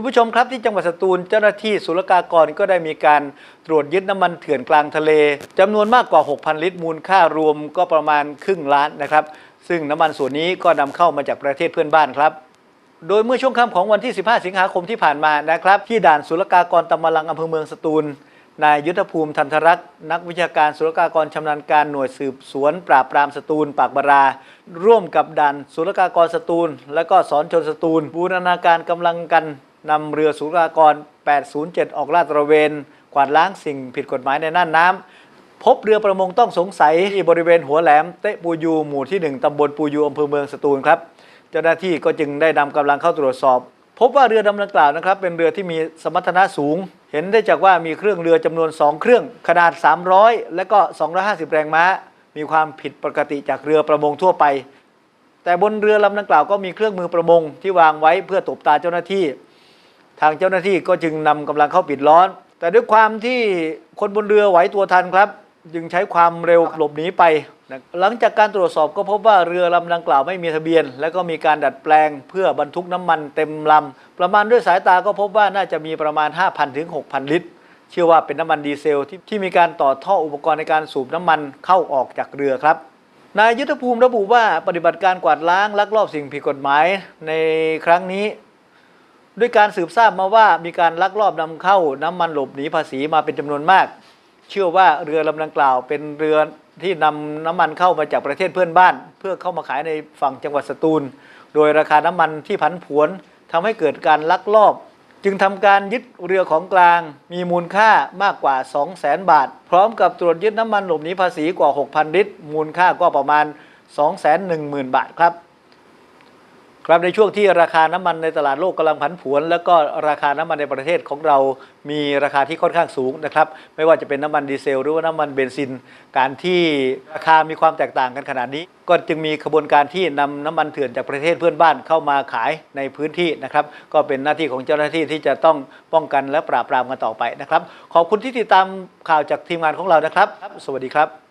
คุณผู้ชมครับที่จังหวัดสตูลเจ้าหน้าที่ศุลกากรก็ได้มีการตรวจยึดน้ำมันเถื่อนกลางทะเลจำนวนมากกว่า 6,000 ลิตร มูลค่ารวมก็ประมาณครึ่งล้านนะครับ ซึ่งน้ำมันส่วนนี้ก็นำเข้ามาจากประเทศเพื่อนบ้านครับ โดยเมื่อช่วงค่ำของวันที่ 15 สิงหาคมที่ผ่านมานะครับ ที่ด่านศุลกากรตำมะลังอำเภอเมืองสตูลนายยุทธภูมิทันทรักษ์นักวิชาการศุลกากรชำนาญการหน่วยสืบสวน ปราบปรามสตูล ปากบารา ร่วมกับด่านศุลกากรสตูล และก็สอนชนสตูล บูรณาการกำลังกัน นำเรือศุลกากร 807 ออกลาดตระเวน กวาดล้างสิ่งผิดกฎหมายในน่านน้ำพบเรือประมงต้องสงสัยที่บริเวณหัวแหลมเตะปูยูหมู่ที่ 1 ตำบลปูยูอำเภอเมืองสตูลครับ เจ้าหน้าที่ก็จึงได้นำกำลังเข้าตรวจสอบ พบว่าเรือดำดังกล่าวนะครับ เป็นเรือที่มีสมรรถนะสูง เห็นได้จากว่ามีเครื่องเรือจำนวน 2 เครื่องขนาด 300 และก็ 250 แรงม้า มีความผิดปกติจากเรือประมงทั่วไป แต่บนเรือลำดังกล่าวก็มีเครื่องมือประมงที่วางไว้เพื่อตบตาเจ้าหน้าที่ ทางเจ้าหน้าที่ก็จึงนำกำลังเข้าปิดล้อมแต่ด้วยความที่คนบนเรือไหวตัวทันครับ จึงใช้ความเร็วหลบหนีไปนะหลังจากการตรวจสอบก็พบว่าเรือลำดังกล่าวไม่มีทะเบียน และก็มีการดัดแปลงเพื่อบรรทุกน้ำมันเต็มลำประมาณด้วยสายตาก็พบว่าน่าจะมีประมาณ 5,000ถึง6,000 ลิตร เชื่อว่าเป็นน้ำมันดีเซลที่ที่มีการต่อท่ออุปกรณ์ในการสูบน้ำมันเข้าออกจากเรือครับนายยุทธภูมิระบุว่าปฏิบัติการกวาดล้างลักลอบสิ่งผิดกฎหมายในครั้งนี้ ด้วยการสืบทราบมาว่ามีการลักลอบนำเข้าน้ำมันหลบหนีภาษีมาเป็นจำนวนมาก เชื่อว่าเรือลำดังกล่าว เป็นเรือที่นำน้ำมันเข้ามาจากประเทศเพื่อนบ้าน เพื่อเข้ามาขายในฝั่งจังหวัดสตูล โดยราคาน้ำมันที่ผันผวนทำให้เกิดการลักลอบ จึงทำการยึดเรือของกลาง มีมูลค่ามากกว่า 2 0 0แสนบาท พร้อมกับตรวจยึดน้ำมันหลบหนีภาษีกว่า 6,000 ลิตร มูลค่าก็ประมาณ 210,000 บาทครับ ครับในช่วงที่ราคาน้ำมันในตลาดโลกกำลังผันผวน แล้วก็ราคาน้ำมันในประเทศของเรา มีราคาที่ค่อนข้างสูงนะครับ ไม่ว่าจะเป็นน้ำมันดีเซล หรือว่าน้ำมันเบนซิน การที่ราคามีความแตกต่างกันขนาดนี้ ก็จึงมีขบวนการที่นำน้ำมันเถื่อนจากประเทศเพื่อนบ้านเข้ามาขายในพื้นที่นะครับ ก็เป็นหน้าที่ของเจ้าหน้าที่ที่จะต้องป้องกันและปราบปรามกันต่อไปนะครับ ขอบคุณที่ติดตามข่าวจากทีมงานของเรานะครับ สวัสดีครับ